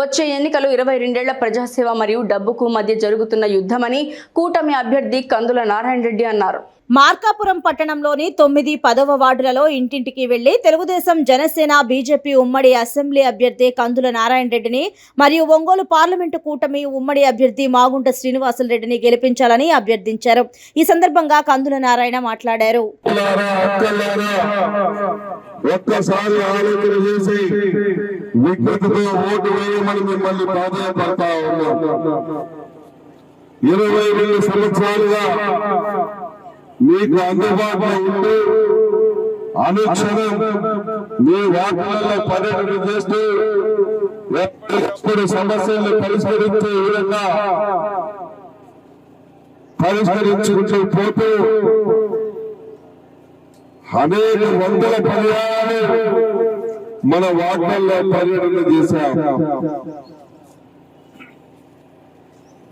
వచ్చే ఎన్నికలు ఇరవై రెండేళ్ళ ప్రజాసేవ మరియు డబ్బుకు మధ్య జరుగుతున్న యుద్ధమని కూటమి అభ్యర్థి కందుల నారాయణ రెడ్డి అన్నారు. మార్కాపురం పట్టణంలోని తొమ్మిది పదవ వార్డులలో ఇంటింటికి వెళ్ళి తెలుగుదేశం జనసేన బీజేపీ ఉమ్మడి అసెంబ్లీ అభ్యర్థి కందుల నారాయణ రెడ్డిని మరియు ఒంగోలు పార్లమెంటు కూటమి ఉమ్మడి అభ్యర్థి మాగుంట శ్రీనివాసులు రెడ్డిని గెలిపించాలని అభ్యర్థించారు. ఈ సందర్భంగా కందుల నారాయణ మాట్లాడారు. ఒక్కసారి ఆలోచన చేసి విజ్ఞతతో ఓటు వేయమని మిమ్మల్ని ప్రాధాన్యపడతా ఉన్నాం. ఇరవై రెండు సంవత్సరాలుగా మీకు అందుబాటులో ఉంటూ అనుక్షణం మీ వార్డులలో పర్యటన చేస్తూ ఎప్పటికప్పుడు సమస్యలను పరిష్కరించే విధంగా పరిష్కరించుకుంటూ పోతూ అనేక వందల పర్యాలు మన వార్డుల్లో పర్యటన చేశాం.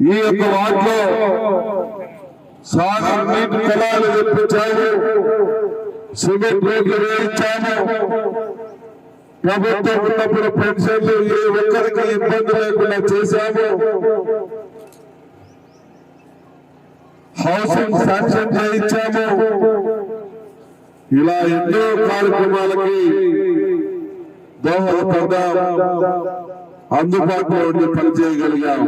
ఈ యొక్క వార్డులో సాగర్ నీటి కళాలు తెప్పించాము సిమెంట్ రేట్లు వేయించాము. ప్రభుత్వం ఉన్నప్పుడు పెన్షన్లు ఏ ఒక్కరికి ఇబ్బంది లేకుండా చేశాము. హౌసింగ్ శాంక్షన్ చేయించాము. ఇలా ఎన్నో కార్యక్రమాలకి దోహదపడ్డాం అందుబాటులో ఉండి పనిచేయగలిగాం.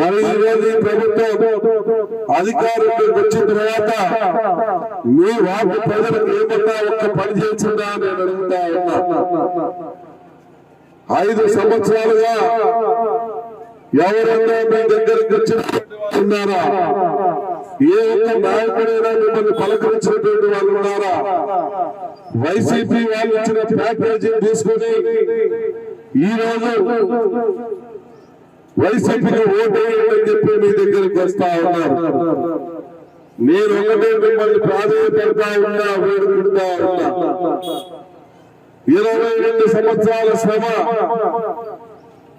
మరి ఈరోజు ఈ ప్రభుత్వం అధికారంలోకి వచ్చిన తర్వాత మీ వార్డు ప్రజలకు ఏమన్నా ఒక్క పని చేసిందా నేను అడుగుతా ఉన్నా. ఐదు సంవత్సరాలుగా ఎవరన్నా మీ దగ్గరికి వచ్చిన ఉన్నారా? ఏ ఒక్క నాయకుడైనా మిమ్మల్ని పలకరించినటువంటి వాళ్ళు ఉన్నారా? వైసీపీ వాళ్ళు ఇచ్చిన ప్యాకేజీ తీసుకుని ఈ రోజు వైసీపీకి ఓటు వేయమని చెప్పి మీ దగ్గరికి వస్తా ఉన్నారు. నేను ఒకటే మిమ్మల్ని ప్రాధాన్యపడతా ఉన్నా వేడుకుంటా ఉన్నా. ఇరవై రెండు సంవత్సరాల శ్రమ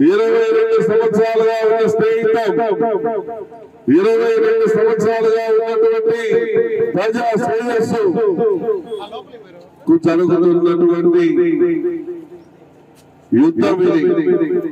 ఇరవై రెండు సంవత్సరాలుగా ఉన్న స్నేహితం ఇరవై రెండు సంవత్సరాలుగా ఉన్నటువంటి ప్రజా శ్రేయస్సు జరుగుతున్నటువంటి యుద్ధం ఇది.